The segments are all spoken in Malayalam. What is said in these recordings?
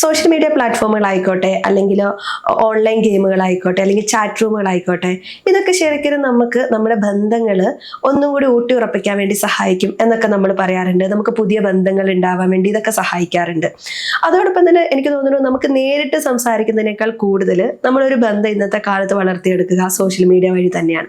സോഷ്യൽ മീഡിയ പ്ലാറ്റ്ഫോമുകളായിക്കോട്ടെ അല്ലെങ്കിൽ ഓൺലൈൻ ഗെയിമുകളായിക്കോട്ടെ അല്ലെങ്കിൽ ചാറ്റ് റൂമുകളായിക്കോട്ടെ ഇതൊക്കെ ശരിക്കും നമുക്ക് നമ്മുടെ ബന്ധങ്ങൾ ഒന്നും കൂടി ഊട്ടി ഉറപ്പിക്കാൻ വേണ്ടി സഹായിക്കും എന്നൊക്കെ നമ്മൾ പറയാറുണ്ട്. നമുക്ക് പുതിയ ബന്ധങ്ങൾ ഉണ്ടാവാൻ വേണ്ടി ഇതൊക്കെ സഹായിക്കാറുണ്ട്. അതോടൊപ്പം തന്നെ എനിക്ക് തോന്നുന്നു നമുക്ക് നേരിട്ട് സംസാരിക്കുന്നതിനേക്കാൾ കൂടുതൽ നമ്മളൊരു ബന്ധം ഇന്നത്തെ കാലത്ത് വളർത്തിയെടുക്കുക സോഷ്യൽ മീഡിയ വഴി തന്നെയാണ്.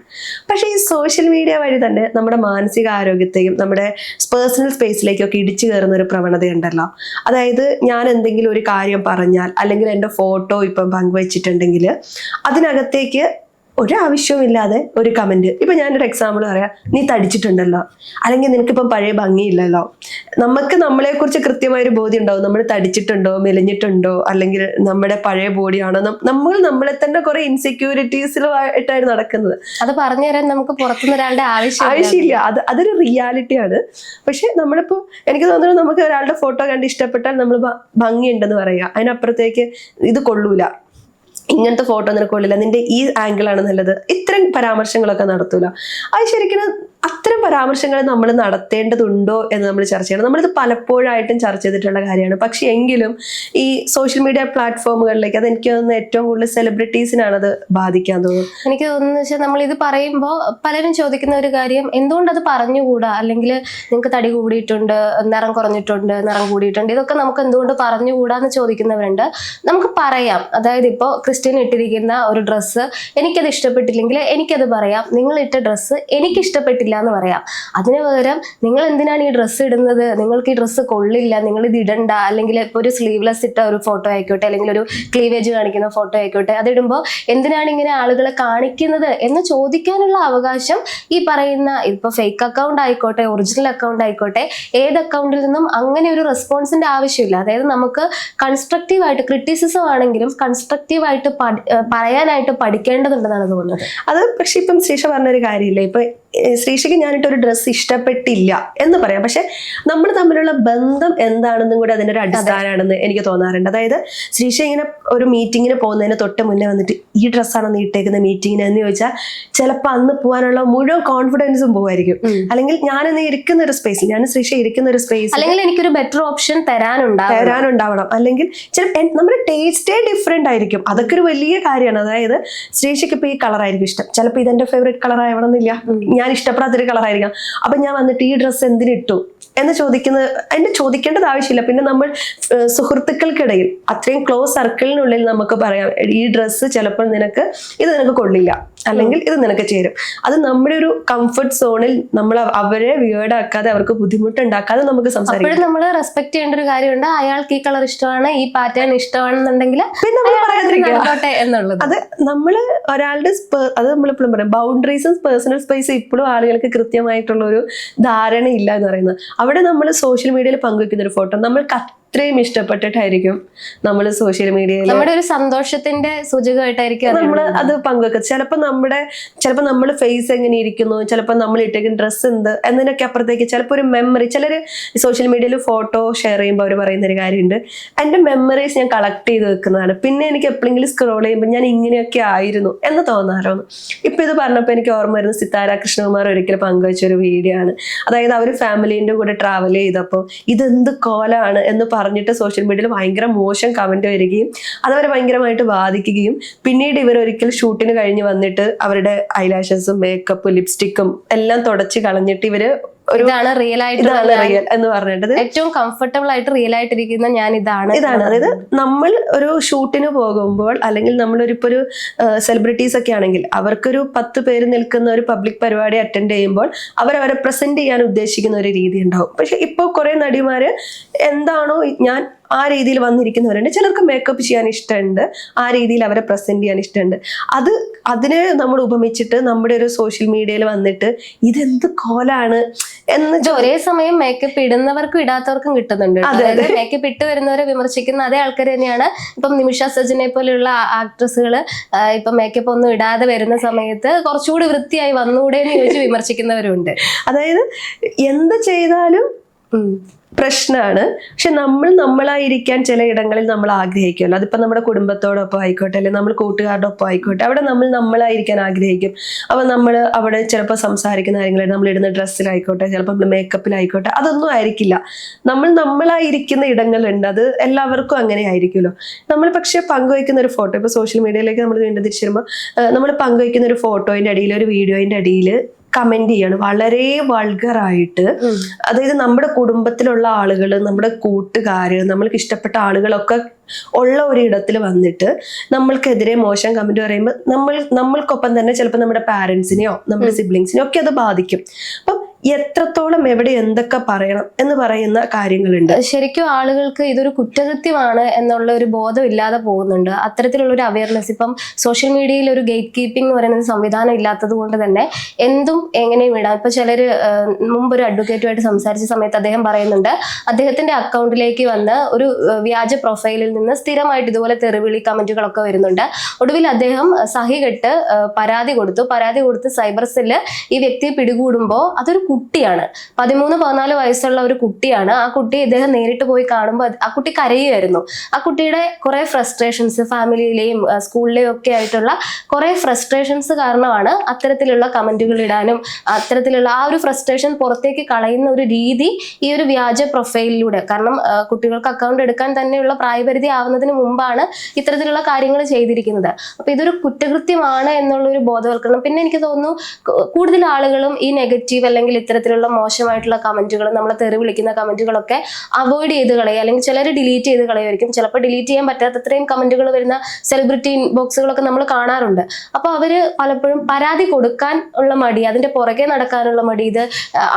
പക്ഷേ ഈ സോഷ്യൽ മീഡിയ വഴി തന്നെ നമ്മുടെ മാനസിക ആരോഗ്യത്തെയും നമ്മുടെ പേഴ്സണൽ സ്പേസിലേക്കൊക്കെ ഇടിച്ചു കയറുന്ന ഒരു പ്രവണതയുണ്ടല്ലോ. അതായത് ഞാൻ എന്തെങ്കിലും ഒരു കാര്യം പറഞ്ഞാൽ അല്ലെങ്കിൽ എന്റെ ഫോട്ടോ ഇപ്പം പങ്കുവച്ചിട്ടുണ്ടെങ്കിൽ അതിനകത്തേക്ക് ഒരു ആവശ്യവുമില്ലാതെ ഒരു കമന്റ് ഇപ്പൊ ഞാനൊരു എക്സാമ്പിൾ പറയാം. നീ തടിച്ചിട്ടുണ്ടല്ലോ. അല്ലെങ്കിൽ നിനക്കിപ്പം പഴയ ഭംഗിയില്ലല്ലോ. നമുക്ക് നമ്മളെക്കുറിച്ച് കൃത്യമായ ഒരു ബോധ്യം ഉണ്ടാവും നമ്മൾ തടിച്ചിട്ടുണ്ടോ മെലിഞ്ഞിട്ടുണ്ടോ അല്ലെങ്കിൽ നമ്മുടെ പഴയ ബോഡിയാണോ നമ്മൾ നമ്മളെ തന്നെ കുറെ ഇൻസെക്യൂരിറ്റീസിലുമായിട്ടാണ് നടക്കുന്നത്. അത് പറഞ്ഞു തരാൻ നമുക്ക് പുറത്തുനിന്ന് ഒരാളുടെ ആവശ്യം ആവശ്യമില്ല. അത് അതൊരു റിയാലിറ്റിയാണ് പക്ഷെ നമ്മളിപ്പോ എനിക്ക് തോന്നുന്നു നമുക്ക് ഒരാളുടെ ഫോട്ടോ കണ്ട് ഇഷ്ടപ്പെട്ടാൽ നമ്മൾ ഭംഗിയുണ്ടെന്ന് പറയുക അതിനപ്പുറത്തേക്ക് ഇത് കൊള്ളൂല. ഇങ്ങനത്തെ ഫോട്ടോ നിനക്ക് കൊള്ളില്ല. നിന്റെ ഈ ആംഗിളാണ് നല്ലത്. ഇത്തരം പരാമർശങ്ങളൊക്കെ നടത്തൂല. അത് ശരിക്കും അത്തരം പരാമർശങ്ങൾ നമ്മൾ നടത്തേണ്ടതുണ്ടോ എന്ന് നമ്മൾ ചർച്ച ചെയ്യണം. നമ്മളിത് പലപ്പോഴായിട്ടും ചർച്ച ചെയ്തിട്ടുള്ള കാര്യമാണ്. പക്ഷേ എങ്കിലും ഈ സോഷ്യൽ മീഡിയ പ്ലാറ്റ്ഫോമുകളിലേക്ക് അത് എനിക്ക് തോന്നുന്നു ഏറ്റവും കൂടുതൽ സെലിബ്രിറ്റീസിനാണ് അത് ബാധിക്കാൻ തോന്നുന്നത് എനിക്ക് തോന്നുന്നത് വെച്ചാൽ നമ്മൾ ഇത് പറയുമ്പോൾ പലരും ചോദിക്കുന്ന ഒരു കാര്യം എന്തുകൊണ്ട് അത് പറഞ്ഞുകൂടാ? അല്ലെങ്കിൽ നിങ്ങൾക്ക് തടി കൂടിയിട്ടുണ്ട് നിറം കുറഞ്ഞിട്ടുണ്ട് നിറം കൂടിയിട്ടുണ്ട് ഇതൊക്കെ നമുക്ക് എന്തുകൊണ്ട് പറഞ്ഞുകൂടാന്ന് ചോദിക്കുന്നവരുണ്ട്. നമുക്ക് പറയാം. അതായത് ഇപ്പോൾ ക്രിസ്ത്യൻ ഇട്ടിരിക്കുന്ന ഒരു ഡ്രസ്സ് എനിക്കത് ഇഷ്ടപ്പെട്ടില്ലെങ്കിൽ എനിക്കത് പറയാം. നിങ്ങൾ ഇട്ട ഡ്രസ്സ് എനിക്ക് ഇഷ്ടപ്പെട്ടില്ല എന്ന് പറയാം. അതിന് പകരം നിങ്ങൾ എന്തിനാണ് ഈ ഡ്രസ്സ് ഇടുന്നത്? നിങ്ങൾക്ക് ഈ ഡ്രസ്സ് കൊള്ളില്ല നിങ്ങൾ ഇത് ഇടണ്ട അല്ലെങ്കിൽ ഇപ്പോൾ ഒരു സ്ലീവ്ലെസ് ഇട്ട ഒരു ഫോട്ടോ ആയിക്കോട്ടെ അല്ലെങ്കിൽ ഒരു ക്ലീവേജ് കാണിക്കുന്ന ഫോട്ടോ ആയിക്കോട്ടെ അതിടുമ്പോൾ എന്തിനാണ് ഇങ്ങനെ ആളുകളെ കാണിക്കുന്നത് എന്ന് ചോദിക്കാനുള്ള അവകാശം ഈ പറയുന്ന ഇപ്പോൾ ഫേക്ക് അക്കൗണ്ട് ആയിക്കോട്ടെ ഒറിജിനൽ അക്കൗണ്ട് ആയിക്കോട്ടെ ഏത് അക്കൗണ്ടിൽ നിന്നും അങ്ങനെ ഒരു റെസ്പോൺസിന്റെ ആവശ്യമില്ല. അതായത് നമുക്ക് കൺസ്ട്രക്റ്റീവ് ആയിട്ട് ക്രിറ്റിസിസം ആണെങ്കിലും കൺസ്ട്രക്റ്റീവ് ആയിട്ട് പറയാനായിട്ട് പഠിക്കേണ്ടതുണ്ടെന്നാണ് തോന്നുന്നത്. അത് പക്ഷെ ഇപ്പം ശ്രീഷ പറഞ്ഞൊരു കാര്യമില്ല? ഇപ്പൊ ശ്രീഷയ്ക്ക് ഞാനിട്ടൊരു ഡ്രസ്സ് ഇഷ്ടപ്പെട്ടില്ല എന്ന് പറയാം. പക്ഷെ നമ്മൾ തമ്മിലുള്ള ബന്ധം എന്താണെന്നും കൂടി അതിന്റെ ഒരു അടിസ്ഥാനമാണെന്ന് എനിക്ക് തോന്നാറുണ്ട്. അതായത് ശ്രീഷ ഇങ്ങനെ ഒരു മീറ്റിങ്ങിന് പോകുന്നതിന് തൊട്ട് മുന്നേ വന്നിട്ട് ഈ ഡ്രസ്സാണോ നീ ഇട്ടേക്കുന്ന മീറ്റിങ്ങിന് എന്ന് ചോദിച്ചാൽ ചിലപ്പോൾ അന്ന് പോകാനുള്ള മുഴുവൻ കോൺഫിഡൻസും പോകുമായിരിക്കും അല്ലെങ്കിൽ ഞാൻ ഞാനിന്ന് ഇരിക്കുന്ന ഒരു സ്പേസിൽ ഞാൻ ശ്രീഷ ഇരിക്കുന്ന ഒരു സ്പേസ് അല്ലെങ്കിൽ എനിക്കൊരു ബെറ്റർ ഓപ്ഷൻ തരാനുണ്ടാവും തരാനുണ്ടാവണം. അല്ലെങ്കിൽ ചില നമ്മുടെ ടേസ്റ്റേ ഡിഫറെന്റ് ആയിരിക്കും. അതൊക്കെ ഒരു വലിയ കാര്യമാണ്. അതായത് ശ്രീഷയ്ക്ക് ഇപ്പോൾ ഈ കളറായിരിക്കും ഇഷ്ടം. ചിലപ്പോൾ ഇതെന്റെ ഫേവറേറ്റ് കളർ ആവണമെന്നില്ല. ഞാൻ ഇഷ്ടപ്പെടാത്തൊരു കളർ ആയിരിക്കാം അപ്പൊ ഞാൻ വന്നിട്ട് ഈ ഡ്രസ്സ് എന്തിനിട്ടു? എന്ന് ചോദിക്കുന്നത് എന്നെ ചോദിക്കേണ്ടത് ആവശ്യമില്ല. പിന്നെ നമ്മൾ സുഹൃത്തുക്കൾക്കിടയിൽ അത്രയും ക്ലോസ് സർക്കിളിനുള്ളിൽ നമുക്ക് പറയാം ഈ ഡ്രസ്സ് ചിലപ്പോൾ നിനക്ക് ഇത് നിനക്ക് കൊള്ളില്ല. അല്ലെങ്കിൽ ഇത് നിനക്ക് ചേരും. അത് നമ്മുടെ ഒരു കംഫർട്ട് സോണിൽ നമ്മൾ അവരെ ആക്കാതെ അവർക്ക് ബുദ്ധിമുട്ടുണ്ടാക്കാതെ നമുക്ക് സംസാരിക്കാം. നമ്മൾ റെസ്പെക്ട് ചെയ്യേണ്ട ഒരു കാര്യമുണ്ട്. അയാൾക്ക് ഈ കളർ ഇഷ്ടമാണ് ഈ പാറ്റേൺ ഇഷ്ടമാണെന്നുണ്ടെങ്കിൽ പിന്നെ നമ്മൾ എന്നുള്ളത്. അത് നമ്മൾ ഒരാളുടെ അത് നമ്മൾ പറയാം. ബൗണ്ടറീസും പേഴ്സണൽ സ്പേസും ഇപ്പോഴും ആളുകൾക്ക് കൃത്യമായിട്ടുള്ള ഒരു ധാരണ ഇല്ല എന്ന് പറയുന്നത്. അവിടെ നമ്മൾ സോഷ്യൽ മീഡിയയിൽ പങ്കുവെക്കുന്ന ഒരു ഫോട്ടോ നമ്മൾക്ക് അത്രയും ഇഷ്ടപ്പെട്ടിട്ടായിരിക്കും നമ്മൾ സോഷ്യൽ മീഡിയയിൽ നമ്മുടെ ഒരു സന്തോഷത്തിന്റെ സൂചകമായിട്ടായിരിക്കും നമ്മൾ അത് പങ്കുവെക്കുക ചിലപ്പോൾ നമ്മുടെ ചിലപ്പോൾ നമ്മൾ ഫേസ് എങ്ങനെ ഇരിക്കുന്നു ചിലപ്പോൾ നമ്മൾ ഇട്ടേക്കുന്ന ഡ്രസ്സ് എന്ത് എന്നതിനൊക്കെ അപ്പുറത്തേക്ക് ചിലപ്പോൾ ഒരു മെമ്മറി ചിലർ സോഷ്യൽ മീഡിയയിൽ ഫോട്ടോ ഷെയർ ചെയ്യുമ്പോൾ അവർ പറയുന്ന ഒരു കാര്യമുണ്ട്. എന്റെ മെമ്മറീസ് ഞാൻ കളക്ട് ചെയ്ത് വെക്കുന്നതാണ്. പിന്നെ എനിക്ക് എപ്പോഴെങ്കിലും സ്ക്രോൾ ചെയ്യുമ്പോൾ ഞാൻ ഇങ്ങനെയൊക്കെ ആയിരുന്നു എന്ന് തോന്നാറോന്ന് ഇപ്പൊ ഇത് പറഞ്ഞപ്പോൾ എനിക്ക് ഓർമ്മ വരുന്ന സിത്താര കൃഷ്ണകുമാർ ഒരിക്കലും പങ്കുവച്ച ഒരു വീഡിയോ ആണ്. അതായത് അവർ ഫാമിലീന്റെ കൂടെ ട്രാവൽ ചെയ്തപ്പോൾ ഇതെന്ത് കോലാണ് എന്ന് പറഞ്ഞിട്ട് സോഷ്യൽ മീഡിയയിൽ ഭയങ്കര മോശം കമന്റ് വരികയും അതവരെ ഭയങ്കരമായിട്ട് ബാധിക്കുകയും പിന്നീട് ഇവർ ഒരിക്കൽ ഷൂട്ടിന് കഴിഞ്ഞ് വന്നിട്ട് അവരുടെ ഐലാഷസും മേക്കപ്പും ലിപ്സ്റ്റിക്കും എല്ലാം തുടച്ച് കളഞ്ഞിട്ട് ഒരു ഇതാണ് റിയൽ ആയിട്ട് ഇതാണ് റിയൽ എന്ന് പറഞ്ഞിട്ട് ഏറ്റവും കംഫർട്ടബിൾ ആയിട്ട് റിയൽ ആയിട്ടിരിക്കുന്ന ഞാൻ ഇതാണ്. ഇതാണ്. അതായത് നമ്മൾ ഒരു ഷൂട്ടിന് പോകുമ്പോൾ അല്ലെങ്കിൽ നമ്മളൊരു ഇപ്പോൾ ഒരു സെലിബ്രിറ്റീസ് ഒക്കെ ആണെങ്കിൽ അവർക്കൊരു പത്ത് പേര് നിൽക്കുന്ന ഒരു പബ്ലിക് പരിപാടി അറ്റൻഡ് ചെയ്യുമ്പോൾ അവരവരെ പ്രസന്റ് ചെയ്യാൻ ഉദ്ദേശിക്കുന്ന ഒരു രീതി ഉണ്ടാവും. പക്ഷെ ഇപ്പോൾ കുറെ നടിമാര് എന്താണോ ഞാൻ ആ രീതിയിൽ വന്നിരിക്കുന്നവരുണ്ട് ചിലർക്ക് മേക്കപ്പ് ചെയ്യാൻ ഇഷ്ടമുണ്ട് ആ രീതിയിൽ അവരെ പ്രസന്റ് ചെയ്യാൻ ഇഷ്ടമുണ്ട് അത് അതിനെ നമ്മൾ ഉപമിച്ചിട്ട് നമ്മുടെ ഒരു സോഷ്യൽ മീഡിയയിൽ വന്നിട്ട് ഇതെന്ത് കോലാണ് എന്ന് ഒരേ സമയം മേക്കപ്പ് ഇടുന്നവർക്കും ഇടാത്തവർക്കും കിട്ടുന്നുണ്ട് കേട്ടോ. അതെ, അതെ. അതായത് മേക്കപ്പ് ഇട്ട് വരുന്നവരെ വിമർശിക്കുന്ന അതേ ആൾക്കാർ തന്നെയാണ് ഇപ്പം നിമിഷ സജിനെ പോലെയുള്ള ആക്ട്രസുകൾ ഇപ്പം മേക്കപ്പ് ഒന്നും ഇടാതെ വരുന്ന സമയത്ത് കുറച്ചുകൂടി വൃത്തിയായി വന്നുകൂടെ എന്ന് ചോദിച്ച് വിമർശിക്കുന്നവരുണ്ട് അതായത് എന്ത് ചെയ്താലും. പ്രശ്നമാണ് പക്ഷെ നമ്മൾ നമ്മളായിരിക്കാൻ ചില ഇടങ്ങളിൽ നമ്മൾ ആഗ്രഹിക്കുമല്ലോ. അതിപ്പോ നമ്മുടെ കുടുംബത്തോടൊപ്പം ആയിക്കോട്ടെ അല്ലെങ്കിൽ നമ്മൾ കൂട്ടുകാരുടെ ഒപ്പം ആയിക്കോട്ടെ അവിടെ നമ്മൾ നമ്മളായിരിക്കാൻ ആഗ്രഹിക്കും. അപ്പൊ നമ്മൾ അവിടെ ചിലപ്പോൾ സംസാരിക്കുന്ന കാര്യങ്ങൾ നമ്മൾ ഇടുന്ന ഡ്രസ്സിലായിക്കോട്ടെ ചിലപ്പോൾ മേക്കപ്പിലായിക്കോട്ടെ അതൊന്നും ആയിരിക്കില്ല. നമ്മൾ നമ്മളായിരിക്കുന്ന ഇടങ്ങളുണ്ട്. അത് എല്ലാവർക്കും അങ്ങനെ ആയിരിക്കുമല്ലോ. നമ്മൾ പക്ഷേ പങ്കുവയ്ക്കുന്ന ഒരു ഫോട്ടോ ഇപ്പൊ സോഷ്യൽ മീഡിയയിലേക്ക് നമ്മൾ വീണ്ടും തിരിച്ചു വരുമ്പോൾ നമ്മൾ പങ്കുവയ്ക്കുന്ന ഒരു ഫോട്ടോയിന്റെ അടിയിൽ ഒരു വീഡിയോയിന്റെ അടിയിൽ കമന്റ് ചെയ്യാണ്. വളരെ വൾഗറായിട്ട്. അതായത് നമ്മുടെ കുടുംബത്തിലുള്ള ആളുകൾ നമ്മുടെ കൂട്ടുകാര് നമ്മൾക്ക് ഇഷ്ടപ്പെട്ട ആളുകളൊക്കെ ഉള്ള ഒരു ഇടത്തിൽ വന്നിട്ട് നമ്മൾക്കെതിരെ മോശം കമന്റ് പറയുമ്പോൾ നമ്മൾ നമ്മൾക്കൊപ്പം തന്നെ ചിലപ്പോൾ നമ്മുടെ പാരന്റ്സിനെയോ നമ്മുടെ സിബ്ലിങ്സിനെയോ ഒക്കെ അത് ബാധിക്കും. അപ്പം എത്രത്തോളം എവിടെ എന്തൊക്കെ പറയണം എന്ന് പറയുന്ന കാര്യങ്ങളുണ്ട്. ശരിക്കും ആളുകൾക്ക് ഇതൊരു കുറ്റകൃത്യമാണ് എന്നുള്ള ഒരു ബോധം ഇല്ലാതെ പോകുന്നുണ്ട്. അത്തരത്തിലുള്ള ഒരു അവയർനെസ് ഇപ്പം സോഷ്യൽ മീഡിയയിൽ ഒരു ഗേറ്റ് കീപ്പിംഗ് എന്ന് പറയുന്ന സംവിധാനം ഇല്ലാത്തത് കൊണ്ട് തന്നെ എന്തും എങ്ങനെയും ഇടാം. ഇപ്പൊ ചിലർ മുമ്പ് ഒരു അഡ്വക്കേറ്റുമായിട്ട് സംസാരിച്ച സമയത്ത് അദ്ദേഹം പറയുന്നുണ്ട് അദ്ദേഹത്തിന്റെ അക്കൗണ്ടിലേക്ക് വന്ന് ഒരു വ്യാജ പ്രൊഫൈലിൽ നിന്ന് സ്ഥിരമായിട്ട് ഇതുപോലെ തെറിവിളി കമന്റുകളൊക്കെ വരുന്നുണ്ട്. ഒടുവിൽ അദ്ദേഹം ആഹ്, സഹി കെട്ട് പരാതി കൊടുത്തു. പരാതി കൊടുത്ത് സൈബർ സെല്ല് ഈ വ്യക്തിയെ പിടികൂടുമ്പോൾ അതൊരു കുട്ടിയാണ്. പതിമൂന്ന് പതിനാല് വയസ്സുള്ള ഒരു കുട്ടിയാണ്. ആ കുട്ടി ഇദ്ദേഹം നേരിട്ട് പോയി കാണുമ്പോൾ ആ കുട്ടി കരയുമായിരുന്നു. ആ കുട്ടിയുടെ കുറെ ഫ്രസ്ട്രേഷൻസ് ഫാമിലിയിലെയും സ്കൂളിലെയും ഒക്കെ ആയിട്ടുള്ള കുറെ ഫ്രസ്ട്രേഷൻസ് കാരണമാണ് അത്തരത്തിലുള്ള കമന്റുകൾ ഇടാനും അത്തരത്തിലുള്ള ആ ഒരു ഫ്രസ്ട്രേഷൻ പുറത്തേക്ക് കളയുന്ന ഒരു രീതി ഈ ഒരു വ്യാജ പ്രൊഫൈലിലൂടെ കാരണം കുട്ടികൾക്ക് അക്കൗണ്ട് എടുക്കാൻ തന്നെയുള്ള പ്രായപരിധി ആവുന്നതിന് മുമ്പാണ് ഇത്തരത്തിലുള്ള കാര്യങ്ങൾ ചെയ്തിരിക്കുന്നത്. അപ്പൊ ഇതൊരു കുറ്റകൃത്യമാണ് എന്നുള്ള ഒരു ബോധവൽക്കരണം. പിന്നെ എനിക്ക് തോന്നുന്നു കൂടുതൽ ആളുകളും ഈ നെഗറ്റീവ് അല്ലെങ്കിൽ ഇത്തരത്തിലുള്ള മോശമായിട്ടുള്ള കമന്റുകൾ നമ്മളെ തെറി വിളിക്കുന്ന കമന്റുകളൊക്കെ അവോയ്ഡ് ചെയ്ത് കളയുക. അല്ലെങ്കിൽ ചിലർ ഡിലീറ്റ് ചെയ്ത് കളയുമായിരിക്കും. ചിലപ്പോൾ ഡിലീറ്റ് ചെയ്യാൻ പറ്റാത്തത്രയും കമന്റുകൾ വരുന്ന സെലിബ്രിറ്റി ബോക്സുകളൊക്കെ നമ്മൾ കാണാറുണ്ട്. അപ്പോൾ അവർ പലപ്പോഴും പരാതി കൊടുക്കാൻ ഉള്ള മടി അതിന്റെ പുറകെ നടക്കാനുള്ള മടി ഇത്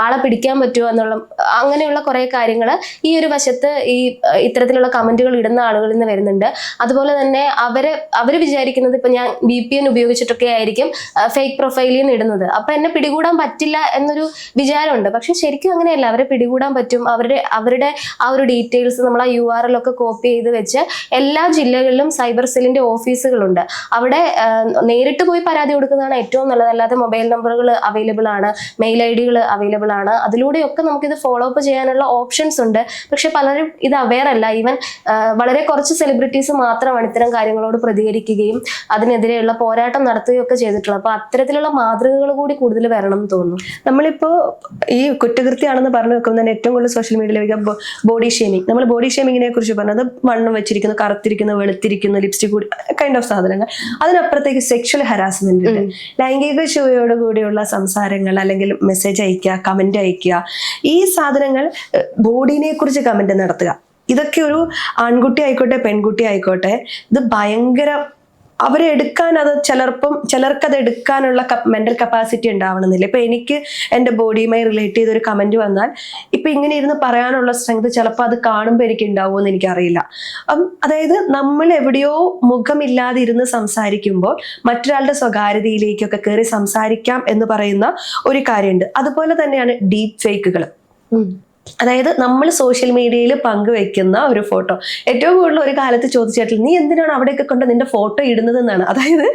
ആളെ പിടിക്കാൻ പറ്റുമോ എന്നുള്ള അങ്ങനെയുള്ള കുറേ കാര്യങ്ങൾ ഈ ഒരു വശത്ത് ഈ ഇത്തരത്തിലുള്ള കമന്റുകൾ ഇടുന്ന ആളുകളിൽ നിന്ന് വരുന്നുണ്ട്. അതുപോലെ തന്നെ അവരെ അവർ വിചാരിക്കുന്നത് ഇപ്പൊ ഞാൻ ബി പി എൻ ഉപയോഗിച്ചിട്ടൊക്കെ ആയിരിക്കും ഫേക്ക് പ്രൊഫൈലിൽ നിന്ന് ഇടുന്നത്. അപ്പൊ എന്നെ പിടികൂടാൻ പറ്റില്ല എന്നൊരു വിചാരമുണ്ട്. പക്ഷെ ശരിക്കും അങ്ങനെയല്ല. അവരെ പിടികൂടാൻ പറ്റും. അവരുടെ അവരുടെ ആ ഒരു ഡീറ്റെയിൽസ് നമ്മൾ ആ യു ആർ എൽ ഒക്കെ കോപ്പി ചെയ്ത് വെച്ച് എല്ലാ ജില്ലകളിലും സൈബർ സെല്ലിന്റെ ഓഫീസുകളുണ്ട് അവിടെ നേരിട്ട് പോയി പരാതി കൊടുക്കുന്നതാണ് ഏറ്റവും നല്ലത്. അല്ലാതെ മൊബൈൽ നമ്പറുകൾ അവൈലബിൾ ആണ്. മെയിൽ ഐ ഡികൾ അവൈലബിൾ ആണ്. അതിലൂടെയൊക്കെ നമുക്കിത് ഫോളോ അപ്പ് ചെയ്യാനുള്ള ഓപ്ഷൻസ് ഉണ്ട്. പക്ഷെ പലരും ഇത് അവെയർ അല്ല. ഈവൻ വളരെ കുറച്ച് സെലിബ്രിറ്റീസ് മാത്രമാണ് ഇത്തരം കാര്യങ്ങളോട് പ്രതികരിക്കുകയും അതിനെതിരെയുള്ള പോരാട്ടം നടത്തുകയും ഒക്കെ ചെയ്തിട്ടുള്ളത്. അപ്പൊ അത്തരത്തിലുള്ള മാതൃകകൾ കൂടി കൂടുതൽ വരണം എന്ന് തോന്നുന്നു. നമ്മളിപ്പോ ഈ കുറ്റകൃത്യമാണെന്ന് പറഞ്ഞു വെക്കുമ്പോൾ തന്നെ ഏറ്റവും കൂടുതൽ സോഷ്യൽ മീഡിയയിലേക്ക് ബോഡി ഷേമിങ് നമ്മൾ ബോഡി ഷേമിങ്ങിനെ കുറിച്ച് പറഞ്ഞത് വണ്ണം വെച്ചിരിക്കുന്നു കറുത്തിരിക്കുന്നു വെളുത്തിരിക്കുന്നു ലിപ്സ്റ്റിക് കൂടി കൈൻഡ് ഓഫ് സാധനങ്ങൾ. അതിനപ്പുറത്തേക്ക് സെക്ഷൽ ഹരാസ്മെന്റ് ഉണ്ട്. ലൈംഗിക ചുവയോട് കൂടിയുള്ള സംസാരങ്ങൾ അല്ലെങ്കിൽ മെസ്സേജ് അയക്കുക കമന്റ് അയക്കുക ഈ സാധനങ്ങൾ ബോഡിനെ കുറിച്ച് കമന്റ് നടത്തുക. ഇതൊക്കെ ഒരു ആൺകുട്ടി ആയിക്കോട്ടെ പെൺകുട്ടി ആയിക്കോട്ടെ ഇത് ഭയങ്കര അവരെ എടുക്കാൻ അത് ചിലർപ്പം ചിലർക്ക് അത് എടുക്കാനുള്ള മെന്റൽ കപ്പാസിറ്റി ഉണ്ടാവണമെന്നില്ല. ഇപ്പൊ എനിക്ക് എന്റെ ബോഡിയുമായി റിലേറ്റ് ചെയ്ത ഒരു കമന്റ് വന്നാൽ ഇപ്പൊ ഇങ്ങനെ ഇരുന്ന് പറയാനുള്ള സ്ട്രെങ്ത് ചിലപ്പോൾ അത് കാണുമ്പോൾ എനിക്ക് ഉണ്ടാവുമോ എന്ന് എനിക്കറിയില്ല അതായത് നമ്മൾ എവിടെയോ മുഖമില്ലാതെ ഇരുന്ന് സംസാരിക്കുമ്പോൾ മറ്റൊരാളുടെ സ്വകാര്യതയിലേക്കൊക്കെ കയറി സംസാരിക്കാം എന്ന് പറയുന്ന ഒരു കാര്യമുണ്ട്. അതുപോലെ തന്നെയാണ് ഡീപ് ഫേക്കുകൾ അതായത് നമ്മൾ സോഷ്യൽ മീഡിയയിൽ പങ്കുവെക്കുന്ന ഒരു ഫോട്ടോ ഏറ്റവും കൂടുതൽ ഒരു കാലത്ത് ചോദിച്ചിട്ടില്ല നീ എന്തിനാണ് അവിടെയൊക്കെ കൊണ്ട് നിന്റെ ഫോട്ടോ ഇടുന്നത് എന്നാണ് അതായത്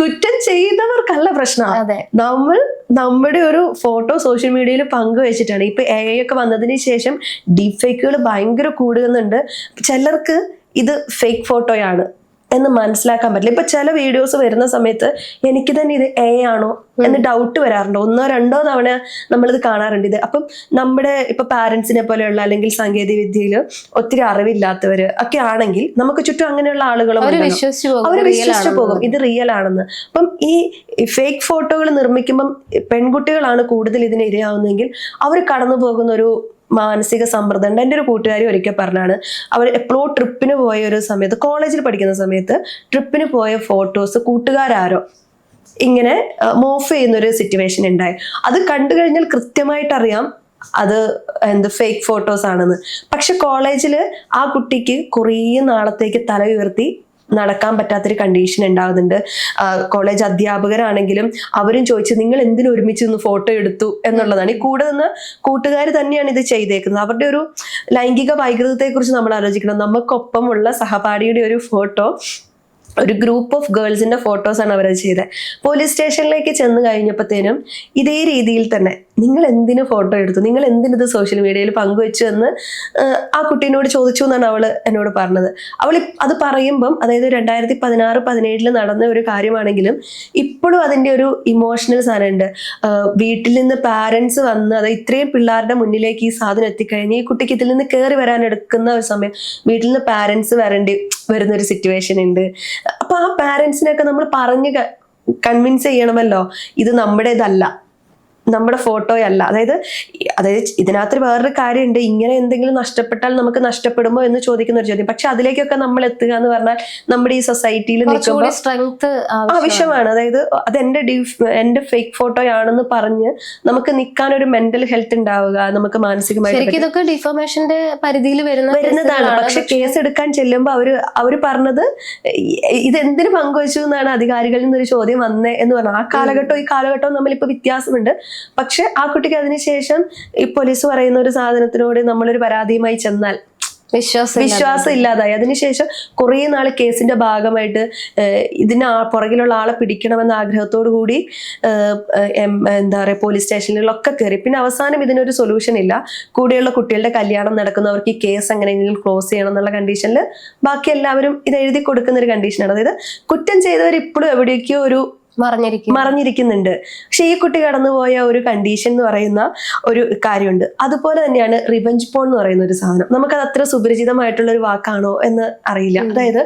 കുറ്റം ചെയ്തവർക്കല്ല പ്രശ്നം. അതെ. നമ്മൾ നമ്മുടെ ഒരു ഫോട്ടോ സോഷ്യൽ മീഡിയയിൽ പങ്കുവെച്ചിട്ടാണ്. ഇപ്പൊ എ ഒക്കെ വന്നതിന് ശേഷം ഡീപ് ഫേക്കുകൾ ഭയങ്കര കൂടുന്നുണ്ട്. ചിലർക്ക് ഇത് ഫേക്ക് ഫോട്ടോയാണ് എന്ന് മനസ്സിലാക്കാൻ പറ്റില്ല. ഇപ്പൊ ചില വീഡിയോസ് വരുന്ന സമയത്ത് എനിക്ക് തന്നെ ഇത് എ ആണോ എന്ന് ഡൗട്ട് വരാറുണ്ട്. ഒന്നോ രണ്ടോ തവണ നമ്മളിത് കാണാറുണ്ട്. ഇത് അപ്പം നമ്മുടെ ഇപ്പൊ പാരന്റ്സിനെ പോലെയുള്ള അല്ലെങ്കിൽ സാങ്കേതിക വിദ്യയിൽ ഒത്തിരി അറിവില്ലാത്തവര് ഒക്കെ ആണെങ്കിൽ നമുക്ക് ചുറ്റും അങ്ങനെയുള്ള ആളുകളും അവർ വിശ്വസിച്ചു പോകും. ഇത് റിയൽ ആണെന്ന്. അപ്പം ഈ ഫേക്ക് ഫോട്ടോകൾ നിർമ്മിക്കുമ്പം പെൺകുട്ടികളാണ് കൂടുതൽ ഇതിന് ഇരയാവുന്നതെങ്കിൽ അവർ കടന്നു പോകുന്ന ഒരു മാനസിക സമ്മർദ്ദം. എന്റെ ഒരു കൂട്ടുകാരി ഒരിക്കൽ പറഞ്ഞാണ് അവർ എപ്പോഴോ ട്രിപ്പിന് പോയ ഒരു സമയത്ത് കോളേജിൽ പഠിക്കുന്ന സമയത്ത് ട്രിപ്പിന് പോയ ഫോട്ടോസ് കൂട്ടുകാരാരോ? ഇങ്ങനെ മോഫ് ചെയ്യുന്ന ഒരു സിറ്റുവേഷൻ ഉണ്ടായി അത് കണ്ടു കഴിഞ്ഞാൽ കൃത്യമായിട്ട് അറിയാം അത് എന്ത് ഫേക്ക് ഫോട്ടോസ് ആണെന്ന്. പക്ഷെ കോളേജിൽ ആ കുട്ടിക്ക് കുറേ നാളത്തേക്ക് തല ഉയർത്തി നടക്കാൻ പറ്റാത്തൊരു കണ്ടീഷൻ ഉണ്ടാകുന്നുണ്ട് കോളേജ് അധ്യാപകരാണെങ്കിലും അവരും ചോദിച്ചു നിങ്ങൾ എന്തിനു ഒരുമിച്ച് നിന്ന് ഫോട്ടോ എടുത്തു? എന്നുള്ളതാണ്. ഈ കൂടെ നിന്ന് കൂട്ടുകാർ തന്നെയാണ് ഇത് ചെയ്തേക്കുന്നത്. അവരുടെ ഒരു ലൈംഗിക വൈകൃതത്തെക്കുറിച്ച് നമ്മൾ ആലോചിക്കണം. നമുക്കൊപ്പമുള്ള സഹപാഠിയുടെ ഒരു ഫോട്ടോ ഒരു ഗ്രൂപ്പ് ഓഫ് ഗേൾസിന്റെ ഫോട്ടോസാണ് അവരത് ചെയ്തത് പോലീസ് സ്റ്റേഷനിലേക്ക് ചെന്ന് കഴിഞ്ഞപ്പോഴത്തേനും ഇതേ രീതിയിൽ തന്നെ നിങ്ങൾ എന്തിനു ഫോട്ടോ എടുത്തു? നിങ്ങൾ എന്തിനിത് സോഷ്യൽ മീഡിയയിൽ പങ്കുവെച്ചു എന്ന് ആ കുട്ടീനോട് ചോദിച്ചു എന്നാണ് അവൾ എന്നോട് പറഞ്ഞത്. അവൾ അത് പറയുമ്പം അതായത് രണ്ടായിരത്തി പതിനാറ് പതിനേഴിൽ നടന്ന ഒരു കാര്യമാണെങ്കിലും ഇപ്പോഴും അതിന്റെ ഒരു ഇമോഷണൽ സാധനമുണ്ട്. വീട്ടിൽ നിന്ന് പാരൻസ് വന്ന് അത് ഇത്രയും പിള്ളേരുടെ മുന്നിലേക്ക് ഈ സാധനം എത്തിക്കഴിഞ്ഞ് ഈ കുട്ടിക്ക് ഇതിൽ നിന്ന് കയറി വരാൻ എടുക്കുന്ന ഒരു സമയം വീട്ടിൽ നിന്ന് പാരൻസ് വരേണ്ടി വരുന്ന ഒരു സിറ്റുവേഷൻ ഉണ്ട്. അപ്പൊ ആ പാരൻസിനെയൊക്കെ നമ്മൾ പറഞ്ഞ് കൺവിൻസ് ചെയ്യണമല്ലോ. ഇത് നമ്മുടേതല്ല. നമ്മുടെ ഫോട്ടോയല്ല. അതായത് അതായത് ഇതിനകത്ത് വേറൊരു കാര്യമുണ്ട് ഇങ്ങനെ എന്തെങ്കിലും നഷ്ടപ്പെട്ടാൽ നമുക്ക് നഷ്ടപ്പെടുമോ എന്ന് ചോദിക്കുന്ന ഒരു ചോദ്യം. പക്ഷെ അതിലേക്കൊക്കെ നമ്മൾ എത്തുക എന്ന് പറഞ്ഞാൽ നമ്മുടെ ഈ സൊസൈറ്റിയിൽ നിൽക്കുമ്പോൾ സ്ട്രെങ്ത് ആവശ്യമാണ്. അതായത് അത് എന്റെ ഡി എന്റെ ഫേക്ക് ഫോട്ടോയാണെന്ന് പറഞ്ഞ് നമുക്ക് നിൽക്കാൻ ഒരു മെന്റൽ ഹെൽത്ത് ഉണ്ടാവുക നമുക്ക് മാനസികമായിട്ട് ഇതൊക്കെ ഡിഫോമേഷന്റെ പരിധിയിൽ വരുന്ന വരുന്നതാണ്. പക്ഷെ കേസ് എടുക്കാൻ ചെല്ലുമ്പോൾ അവർ അവർ പറഞ്ഞത് ഇത് എന്തിനു പങ്കുവച്ചു എന്നാണ് അധികാരികളിൽ നിന്നൊരു ചോദ്യം വന്നേ എന്ന് പറഞ്ഞു ആ കാലഘട്ടവും ഈ കാലഘട്ടവും തമ്മിൽ ഇപ്പൊ വ്യത്യാസമുണ്ട്. പക്ഷെ ആ കുട്ടിക്ക് അതിനുശേഷം ഈ പോലീസ് പറയുന്ന ഒരു സാധനത്തിനോട് നമ്മളൊരു പരാതിയുമായി ചെന്നാൽ വിശ്വാസം വിശ്വാസം ഇല്ലാതായി അതിനുശേഷം കുറേ നാൾ കേസിന്റെ ഭാഗമായിട്ട് ഇതിന് പുറകിലുള്ള ആളെ പിടിക്കണമെന്ന ആഗ്രഹത്തോടു കൂടി എന്താ പറയുക പോലീസ് സ്റ്റേഷനിലൊക്കെ കയറി പിന്നെ അവസാനം ഇതിനൊരു സൊല്യൂഷൻ ഇല്ല. കൂടെയുള്ള കുട്ടികളുടെ കല്യാണം നടക്കുന്നവർക്ക് ഈ കേസ് എങ്ങനെയെങ്കിലും ക്ലോസ് ചെയ്യണം എന്നുള്ള കണ്ടീഷനിൽ ബാക്കി എല്ലാവരും ഇത് എഴുതി കൊടുക്കുന്ന ഒരു കണ്ടീഷനാണ് അതായത് കുറ്റം ചെയ്തവർ ഇപ്പോഴും എവിടേക്കോ ഒരു മറഞ്ഞിരിക്കുന്നുണ്ട്. പക്ഷെ ഈ കുട്ടി കടന്നുപോയ ഒരു കണ്ടീഷൻ എന്ന് പറയുന്ന ഒരു കാര്യമുണ്ട്. അതുപോലെ തന്നെയാണ് റിവഞ്ച് പോൺ എന്ന് പറയുന്ന ഒരു സാധനം. നമുക്കത് അത്ര സുപരിചിതമായിട്ടുള്ള ഒരു വാക്കാണോ എന്ന് അറിയില്ല. അതായത്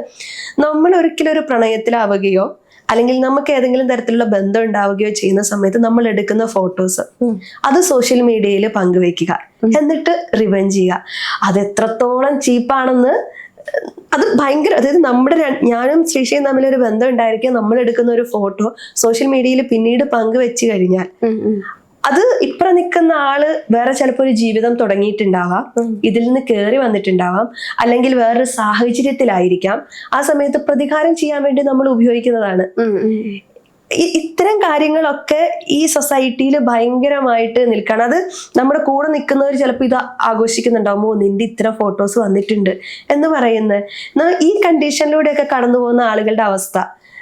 നമ്മൾ ഒരിക്കലും ഒരു പ്രണയത്തിലാവുകയോ അല്ലെങ്കിൽ നമുക്ക് ഏതെങ്കിലും തരത്തിലുള്ള ബന്ധം ഉണ്ടാവുകയോ ചെയ്യുന്ന സമയത്ത് നമ്മൾ എടുക്കുന്ന ഫോട്ടോസ് അത് സോഷ്യൽ മീഡിയയിൽ പങ്കുവെക്കുക എന്നിട്ട് റിവഞ്ച് ചെയ്യുക. അത് എത്രത്തോളം ചീപ്പാണെന്ന് ഭയങ്കര അതായത് നമ്മുടെ ഞാനും ശ്രീഷയും തമ്മിൽ ഒരു ബന്ധം ഉണ്ടായിരിക്കും നമ്മൾ എടുക്കുന്ന ഒരു ഫോട്ടോ സോഷ്യൽ മീഡിയയിൽ പിന്നീട് പങ്കുവെച്ച് കഴിഞ്ഞാൽ. അത് ഇപ്പറ നിൽക്കുന്ന ആൾ വേറെ ചിലപ്പോൾ ഒരു ജീവിതം തുടങ്ങിയിട്ടുണ്ടാവാം. ഇതിൽ നിന്ന് കയറി വന്നിട്ടുണ്ടാവാം. അല്ലെങ്കിൽ വേറൊരു സാഹചര്യത്തിലായിരിക്കാം. ആ സമയത്ത് പ്രതികാരം ചെയ്യാൻ വേണ്ടി നമ്മൾ ഉപയോഗിക്കുന്നതാണ്. ഇത്തരം കാര്യങ്ങളൊക്കെ ഈ സൊസൈറ്റിയിൽ ഭയങ്കരമായിട്ട് നിൽക്കണം. അത് നമ്മുടെ കൂടെ നിൽക്കുന്നവർ ചിലപ്പോൾ ഇത് ആഘോഷിക്കുന്നുണ്ടാവുമോ? നിന്റെ ഇത്തരം ഫോട്ടോസ് വന്നിട്ടുണ്ട് എന്ന് പറയുന്നത് ഈ കണ്ടീഷനിലൂടെയൊക്കെ കടന്നു പോകുന്ന ആളുകളുടെ അവസ്ഥ.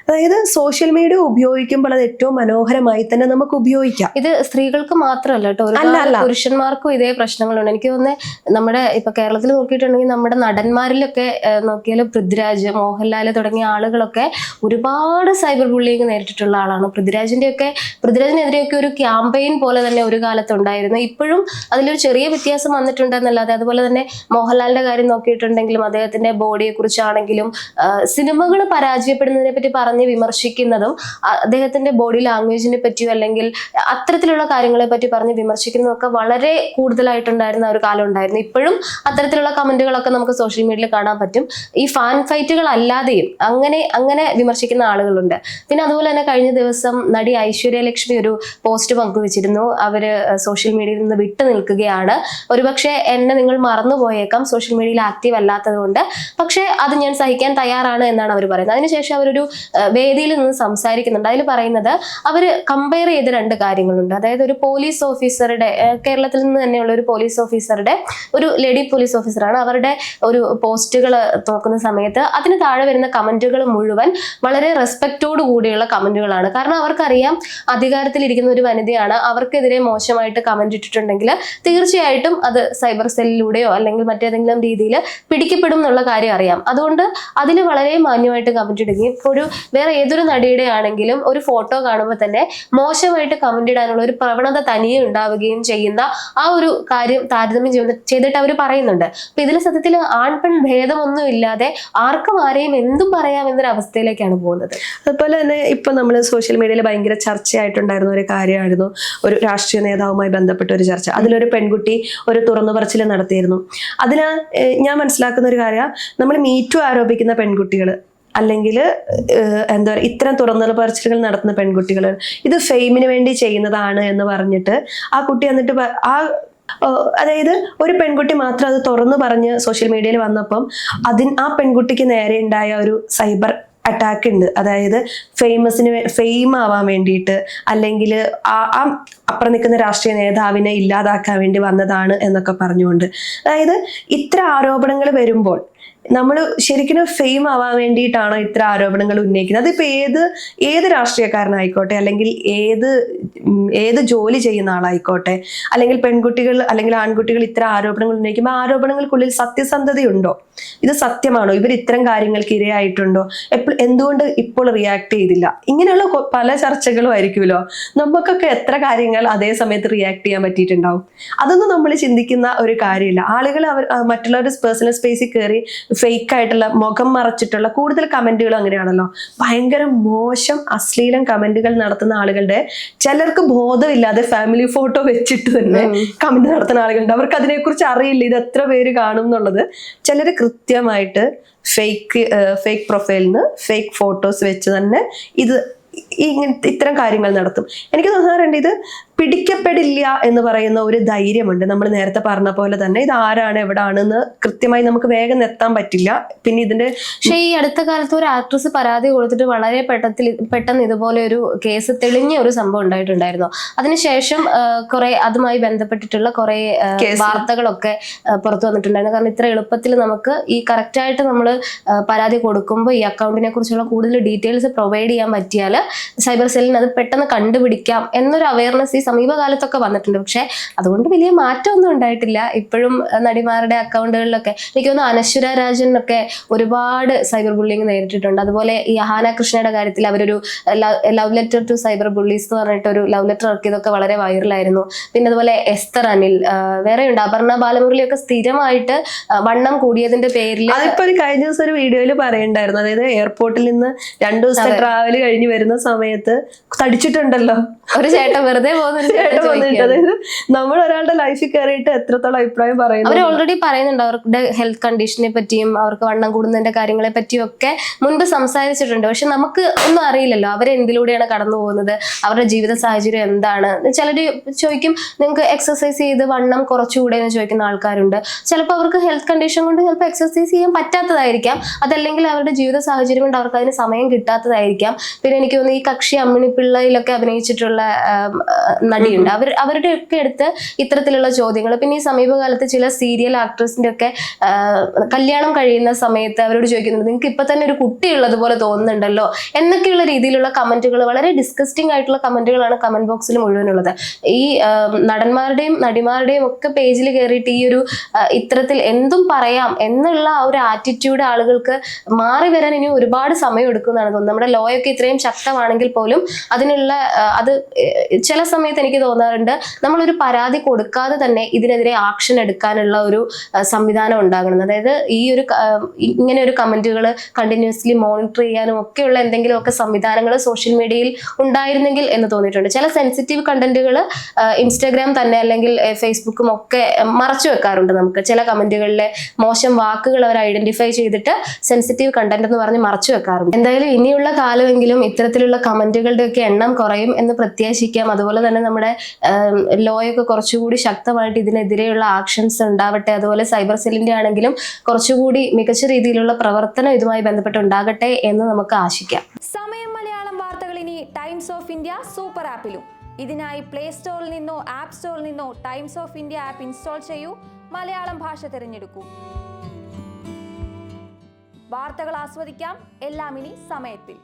അതായത് സോഷ്യൽ മീഡിയ ഉപയോഗിക്കുമ്പോൾ അത് ഏറ്റവും മനോഹരമായി തന്നെ നമുക്ക് ഉപയോഗിക്കാം. ഇത് സ്ത്രീകൾക്ക് മാത്രമല്ല കേട്ടോ. പുരുഷന്മാർക്കും ഇതേ പ്രശ്നങ്ങളുണ്ട്. എനിക്ക് തോന്നുന്നത് നമ്മുടെ ഇപ്പൊ കേരളത്തിൽ നോക്കിയിട്ടുണ്ടെങ്കിൽ നമ്മുടെ നടന്മാരിലൊക്കെ നോക്കിയാൽ പൃഥ്വിരാജ് മോഹൻലാൽ തുടങ്ങിയ ആളുകളൊക്കെ ഒരുപാട് സൈബർ ബുള്ളിങ് നേരിട്ടിട്ടുള്ള ആളാണ്. പൃഥ്വിരാജിന്റെ ഒക്കെ പൃഥ്വിരാജിനെതിരെയൊക്കെ ഒരു ക്യാമ്പയിൻ പോലെ തന്നെ ഒരു കാലത്ത് ഉണ്ടായിരുന്നു. ഇപ്പോഴും അതിലൊരു ചെറിയ വ്യത്യാസം വന്നിട്ടുണ്ടെന്നല്ലാതെ അതുപോലെ തന്നെ മോഹൻലാലിന്റെ കാര്യം നോക്കിയിട്ടുണ്ടെങ്കിലും അദ്ദേഹത്തിന്റെ ബോഡിയെ കുറിച്ചാണെങ്കിലും സിനിമകൾ പരാജയപ്പെടുന്നതിനെ പറ്റി പറഞ്ഞ് വിമർശിക്കുന്നതും അദ്ദേഹത്തിന്റെ ബോഡി ലാംഗ്വേജിനെ പറ്റിയോ അല്ലെങ്കിൽ അത്തരത്തിലുള്ള കാര്യങ്ങളെ പറ്റി പറഞ്ഞ് വിമർശിക്കുന്നതൊക്കെ വളരെ കൂടുതലായിട്ടുണ്ടായിരുന്ന ഒരു കാലം ഉണ്ടായിരുന്നു. ഇപ്പോഴും അത്തരത്തിലുള്ള കമന്റുകളൊക്കെ നമുക്ക് സോഷ്യൽ മീഡിയയിൽ കാണാൻ പറ്റും. ഈ ഫാൻ ഫൈറ്റുകൾ അല്ലാതെയും അങ്ങനെ അങ്ങനെ വിമർശിക്കുന്ന ആളുകളുണ്ട്. പിന്നെ അതുപോലെ തന്നെ കഴിഞ്ഞ ദിവസം നടി ഐശ്വര്യ ലക്ഷ്മി ഒരു പോസ്റ്റ് പങ്കുവച്ചിരുന്നു. അവർ സോഷ്യൽ മീഡിയയിൽ നിന്ന് വിട്ടു നിൽക്കുകയാണ്. ഒരുപക്ഷെ എന്നെ നിങ്ങൾ മറന്നുപോയേക്കാം. സോഷ്യൽ മീഡിയയിൽ ആക്റ്റീവ് അല്ലാത്തത് കൊണ്ട് പക്ഷേ അത് ഞാൻ സഹിക്കാൻ തയ്യാറാണ് എന്നാണ് അവർ പറയുന്നത്. അതിനുശേഷം അവരൊരു വേദിയിൽ നിന്ന് സംസാരിക്കുന്നുണ്ട്. അതിൽ പറയുന്നത് അവർ കമ്പയർ ചെയ്ത രണ്ട് കാര്യങ്ങളുണ്ട്. അതായത് ഒരു പോലീസ് ഓഫീസറുടെ കേരളത്തിൽ നിന്ന് തന്നെയുള്ള ഒരു പോലീസ് ഓഫീസറുടെ ഒരു ലേഡി പോലീസ് ഓഫീസറാണ് അവരുടെ ഒരു പോസ്റ്റുകൾ നോക്കുന്ന സമയത്ത് അതിന് താഴെ വരുന്ന കമന്റുകൾ മുഴുവൻ വളരെ റെസ്പെക്റ്റോട് കൂടിയുള്ള കമന്റുകളാണ് കാരണം അവർക്കറിയാം അധികാരത്തിലിരിക്കുന്ന ഒരു വനിതയാണ്. അവർക്കെതിരെ മോശമായിട്ട് കമന്റ് ഇട്ടിട്ടുണ്ടെങ്കിൽ തീർച്ചയായിട്ടും അത് സൈബർ സെല്ലിലൂടെയോ അല്ലെങ്കിൽ മറ്റേതെങ്കിലും രീതിയിൽ പിടിക്കപ്പെടും എന്നുള്ള കാര്യം അറിയാം. അതുകൊണ്ട് അതിൽ വളരെ മാന്യമായിട്ട് കമന്റ് ഇടുകയും ഒരു വേറെ ഏതൊരു നടിയുടെ ആണെങ്കിലും ഒരു ഫോട്ടോ കാണുമ്പോൾ തന്നെ മോശമായിട്ട് കമന്റ് ഇടാനുള്ള ഒരു പ്രവണത തനിയെ ഉണ്ടാവുകയും ചെയ്യുന്ന ആ ഒരു കാര്യം താരതമ്യം ചെയ്യുന്ന ചെയ്തിട്ട് അവർ പറയുന്നുണ്ട്. അപ്പൊ ഇതിൽ സത്യത്തിൽ ആൺ പെൺ ഭേദമൊന്നും ഇല്ലാതെ ആർക്കും ആരെയും എന്തും പറയാം എന്നൊരു അവസ്ഥയിലേക്കാണ് പോകുന്നത്. അതുപോലെ തന്നെ ഇപ്പൊ നമ്മൾ സോഷ്യൽ മീഡിയയിൽ ഭയങ്കര ചർച്ചയായിട്ടുണ്ടായിരുന്ന ഒരു കാര്യമായിരുന്നു. ഒരു രാഷ്ട്രീയ നേതാവുമായി ബന്ധപ്പെട്ട ഒരു ചർച്ച. അതിലൊരു പെൺകുട്ടി ഒരു തുറന്നു പറച്ചിൽ നടത്തിയിരുന്നു. അതിന് ഞാൻ മനസ്സിലാക്കുന്ന ഒരു കാര്യം നമ്മൾ മീറ്റു ആരോപിക്കുന്ന പെൺകുട്ടികൾ അല്ലെങ്കിൽ എന്താ പറയുക ഇത്തരം തുറന്നു പറച്ചിലുകൾ നടത്തുന്ന പെൺകുട്ടികൾ ഇത് ഫെയിമിന് വേണ്ടി ചെയ്യുന്നതാണ് എന്ന് പറഞ്ഞിട്ട് ആ കുട്ടി എന്നിട്ട് ആ അതായത് ഒരു പെൺകുട്ടി മാത്രം അത് തുറന്നു പറഞ്ഞ് സോഷ്യൽ മീഡിയയിൽ വന്നപ്പം അതിന് ആ പെൺകുട്ടിക്ക് നേരെ ഉണ്ടായ ഒരു സൈബർ അറ്റാക്ക് ഉണ്ട് അതായത് ഫേമസിന് ഫെയിം ആവാൻ വേണ്ടിയിട്ട് അല്ലെങ്കിൽ ആ ആ അപ്പുറം നിൽക്കുന്ന രാഷ്ട്രീയ നേതാവിനെ ഇല്ലാതാക്കാൻ വേണ്ടി വന്നതാണ് എന്നൊക്കെ പറഞ്ഞുകൊണ്ട്. അതായത് ഇത്ര ആരോപണങ്ങൾ വരുമ്പോൾ നമ്മൾ ശരിക്കും ഫെയിം ആവാൻ വേണ്ടിയിട്ടാണോ ഇത്ര ആരോപണങ്ങൾ ഉന്നയിക്കുന്നത്? അതിപ്പോ ഏത് ഏത് രാഷ്ട്രീയക്കാരനായിക്കോട്ടെ അല്ലെങ്കിൽ ഏത് ഏത് ജോലി ചെയ്യുന്ന ആളായിക്കോട്ടെ അല്ലെങ്കിൽ പെൺകുട്ടികൾ അല്ലെങ്കിൽ ആൺകുട്ടികൾ ഇത്ര ആരോപണങ്ങൾ ഉന്നയിക്കുമ്പോൾ ആരോപണങ്ങൾക്കുള്ളിൽ സത്യസന്ധതയുണ്ടോ? ഇത് സത്യമാണോ? ഇവർ ഇത്തരം കാര്യങ്ങൾക്ക് ഇരയായിട്ടുണ്ടോ? എപ്പോൾ എന്തുകൊണ്ട് ഇപ്പോൾ റിയാക്ട് ചെയ്തില്ല? ഇങ്ങനെയുള്ള പല ചർച്ചകളും ആയിരിക്കുമല്ലോ നമുക്കൊക്കെ എത്ര കാര്യങ്ങൾ അതേ സമയത്ത് റിയാക്ട് ചെയ്യാൻ പറ്റിയിട്ടുണ്ടാവും? അതൊന്നും നമ്മൾ ചിന്തിക്കുന്ന ഒരു കാര്യമില്ല. ആളുകൾ അവർ മറ്റുള്ളവരുടെ പേഴ്സണൽ സ്പേസിൽ കയറി ഫേക്ക് ആയിട്ടുള്ള മുഖം മറച്ചിട്ടുള്ള കൂടുതൽ കമന്റുകൾ അങ്ങനെയാണല്ലോ. ഭയങ്കര മോശം അശ്ലീലം കമന്റുകൾ നടത്തുന്ന ആളുകളുടെ ചിലർക്ക് ബോധമില്ലാതെ ഫാമിലി ഫോട്ടോ വെച്ചിട്ട് തന്നെ കമന്റ് നടത്തുന്ന ആളുകളുണ്ട്. അവർക്ക് അതിനെക്കുറിച്ച് അറിയില്ല ഇത് എത്ര പേര് കാണും എന്നുള്ളത്. ചിലർ കൃത്യമായിട്ട് ഫേക്ക് ഫേക്ക് പ്രൊഫൈലിന് ഫേക്ക് ഫോട്ടോസ് വെച്ച് തന്നെ ഇത് ഇങ്ങനത്തെ ഇത്തരം കാര്യങ്ങൾ നടത്തും. എനിക്ക് തോന്നാറുണ്ട് ഇത് പിടിക്കപ്പെടില്ല എന്ന് പറയുന്ന ഒരു ധൈര്യമുണ്ട്. നമ്മൾ നേരത്തെ പറഞ്ഞ പോലെ തന്നെ ഇത് ആരാണ് എവിടാണെന്ന് കൃത്യമായി നമുക്ക് വേഗം എത്താൻ പറ്റില്ല. പിന്നെ ഇതിന്റെ പക്ഷേ ഈ അടുത്ത കാലത്ത് ഒരു ആക്ട്രസ് പരാതി കൊടുത്തിട്ട് വളരെ പെട്ടത്തിൽ പെട്ടെന്ന് ഇതുപോലെ ഒരു കേസ് തെളിഞ്ഞ ഒരു സംഭവം ഉണ്ടായിട്ടുണ്ടായിരുന്നു. അതിനുശേഷം കുറെ അതുമായി ബന്ധപ്പെട്ടിട്ടുള്ള കുറെ വാർത്തകളൊക്കെ പുറത്തു വന്നിട്ടുണ്ടായിരുന്നു. കാരണം ഇത്ര എളുപ്പത്തിൽ നമുക്ക് ഈ കറക്റ്റായിട്ട് നമ്മൾ പരാതി കൊടുക്കുമ്പോൾ ഈ അക്കൗണ്ടിനെ കുറിച്ചുള്ള കൂടുതൽ ഡീറ്റെയിൽസ് പ്രൊവൈഡ് ചെയ്യാൻ പറ്റിയാൽ സൈബർ സെല്ലിന് അത് പെട്ടെന്ന് കണ്ടുപിടിക്കാം എന്നൊരു അവയർനെസ് ഈ സമീപകാലത്തൊക്കെ വന്നിട്ടുണ്ട്. പക്ഷെ അതുകൊണ്ട് വലിയ മാറ്റമൊന്നും ഉണ്ടായിട്ടില്ല. ഇപ്പോഴും നടിമാരുടെ അക്കൗണ്ടുകളിലൊക്കെ എനിക്ക് തോന്നുന്നു അനശ്വര രാജനൊക്കെ ഒരുപാട് സൈബർ ബുള്ളിങ് നേരിട്ടിട്ടുണ്ട്. അതുപോലെ ഈ അഹാന കൃഷ്ണയുടെ കാര്യത്തിൽ അവരൊരു love letter to cyber bullies എന്ന് പറഞ്ഞിട്ട് ഒരു ലവ് ലെറ്റർ ഇറക്കിയതൊക്കെ വളരെ വൈറലായിരുന്നു. പിന്നെ അതുപോലെ എസ്തർ അനിൽ വേറെയുണ്ട്. അപർണ ബാലമുരളിയൊക്കെ സ്ഥിരമായിട്ട് വണ്ണം കൂടിയതിന്റെ പേരിൽ അതിപ്പോ ഒരു കഴിഞ്ഞ ദിവസം ഒരു വീഡിയോയിൽ പറയണ്ടായിരുന്നു അതായത് എയർപോർട്ടിൽ നിന്ന് രണ്ടു ദിവസത്തെ ട്രാവൽ കഴിഞ്ഞ് വരുന്ന സമയത്ത് തടിച്ചിട്ടുണ്ടല്ലോ. ഒരു ചേട്ടൻ വെറുതെ പോകുന്ന. വന്നിട്ട് അതായത് നമ്മൾ ഒരാളുടെ ലൈഫിൽ കയറിയിട്ട് എത്രത്തോളം അഭിപ്രായം പറയുന്നു അവർ ഓൾറെഡി പറയുന്നുണ്ട്. അവരുടെ ഹെൽത്ത് കണ്ടീഷനെ പറ്റിയും അവർക്ക് വണ്ണം കൂടുന്നതിന്റെ കാര്യങ്ങളെ പറ്റിയും ഒക്കെ മുൻപ് സംസാരിച്ചിട്ടുണ്ട്. പക്ഷെ നമുക്ക് ഒന്നും അറിയില്ലല്ലോ. അവർ എന്തിലൂടെയാണ് കടന്നു പോകുന്നത്? അവരുടെ ജീവിത സാഹചര്യം എന്താണ്? ചിലർ ചോദിക്കും നിങ്ങൾക്ക് എക്സസൈസ് ചെയ്ത് വണ്ണം കുറച്ചുകൂടെ എന്ന് ചോദിക്കുന്ന ആൾക്കാരുണ്ട്. ചിലപ്പോൾ അവർക്ക് ഹെൽത്ത് കണ്ടീഷൻ കൊണ്ട് ചിലപ്പോൾ എക്സസൈസ് ചെയ്യാൻ പറ്റാത്തതായിരിക്കാം. അതല്ലെങ്കിൽ അവരുടെ ജീവിത സാഹചര്യം കൊണ്ട് അവർക്ക് അതിന് സമയം കിട്ടാത്തതായിരിക്കാം. പിന്നെ എനിക്ക് തോന്നുന്നു ഈ കക്ഷി അമ്മിണി പിള്ളയിലൊക്കെ അഭിനയിച്ചിട്ടുള്ള നടിയുണ്ട്. അവർ അവരുടെ ഒക്കെ അടുത്ത് ഇത്തരത്തിലുള്ള ചോദ്യങ്ങൾ. പിന്നെ ഈ സമീപകാലത്ത് ചില സീരിയൽ ആക്ട്രസിന്റെ ഒക്കെ കല്യാണം കഴിയുന്ന സമയത്ത് അവരോട് ചോദിക്കുന്നത് നിങ്ങൾക്ക് ഇപ്പൊ തന്നെ ഒരു കുട്ടിയുള്ളത് പോലെ തോന്നുന്നുണ്ടല്ലോ? എന്നൊക്കെയുള്ള രീതിയിലുള്ള കമന്റുകൾ വളരെ ഡിസ്കസ്റ്റിംഗ് ആയിട്ടുള്ള കമന്റുകളാണ് കമന്റ് ബോക്സിൽ മുഴുവനുള്ളത്. ഈ നടന്മാരുടെയും നടിമാരുടെയും ഒക്കെ പേജിൽ കയറിയിട്ട് ഈ ഒരു ഇത്തരത്തിൽ എന്തും പറയാം എന്നുള്ള ആ ഒരു ആറ്റിറ്റ്യൂഡ് ആളുകൾക്ക് മാറി വരാൻ ഇനി ഒരുപാട് സമയം എടുക്കുന്നതാണ് തോന്നുന്നത്. നമ്മുടെ ലോയൊക്കെ ഇത്രയും ശക്തമാണെങ്കിൽ പോലും അതിനുള്ള അത് ചില സമയത്ത് എനിക്ക് തോന്നാറുണ്ട് നമ്മളൊരു പരാതി കൊടുക്കാതെ തന്നെ ഇതിനെതിരെ ആക്ഷൻ എടുക്കാനുള്ള ഒരു സംവിധാനം ഉണ്ടാകണം. അതായത് ഈ ഒരു ഇങ്ങനെ ഒരു കമന്റുകൾ കണ്ടിന്യൂസ്ലി മോണിറ്റർ ചെയ്യാനും ഒക്കെയുള്ള എന്തെങ്കിലുമൊക്കെ സംവിധാനങ്ങൾ സോഷ്യൽ മീഡിയയിൽ ഉണ്ടായിരുന്നെങ്കിൽ എന്ന് തോന്നിയിട്ടുണ്ട്. ചില സെൻസിറ്റീവ് കണ്ടന്റുകൾ ഇൻസ്റ്റാഗ്രാം തന്നെ അല്ലെങ്കിൽ ഫേസ്ബുക്കും ഒക്കെ മറച്ചു വെക്കാറുണ്ട് നമുക്ക്. ചില കമന്റുകളിലെ മോശം വാക്കുകൾ അവർ ഐഡന്റിഫൈ ചെയ്തിട്ട് സെൻസിറ്റീവ് കണ്ടന്റ് എന്ന് പറഞ്ഞ് മറച്ചു വെക്കാറുണ്ട്. എന്തായാലും ഇനിയുള്ള കാലമെങ്കിലും ഇത്തരത്തിലുള്ള കമന്റുകളുടെ ഒക്കെ എണ്ണം കുറയും എന്ന് പ്രത്യാശിക്കാം. അതുപോലെ തന്നെ നമ്മുടെ ലോയൊക്കെ കുറച്ചുകൂടി ശക്തമായിട്ട് ഇതിനെതിരെയുള്ള ആക്ഷൻസ് ഉണ്ടാവട്ടെ അതുപോലെ സൈബർ സെല്ലിന്റെ ആണെങ്കിലും കുറച്ചുകൂടി മികച്ച രീതിയിലുള്ള പ്രവർത്തനം ഇതുമായി ബന്ധപ്പെട്ട് ഉണ്ടാകട്ടെ എന്ന് നമുക്ക് ആശിക്കാം. സമയം മലയാളം വാർത്തകൾ ഇനി ടൈംസ് ഓഫ് ഇന്ത്യ സൂപ്പർ ആപ്പിലും ഇതിനായി പ്ലേ സ്റ്റോറിൽ നിന്നോ ആപ്പ് സ്റ്റോറിൽ നിന്നോ Times of India app install ചെയ്യൂ. മലയാളം ഭാഷ തിരഞ്ഞെടുക്കൂ. വാർത്തകൾ ആസ്വദിക്കാം. എല്ലാം ഇനി സമയത്തിൽ.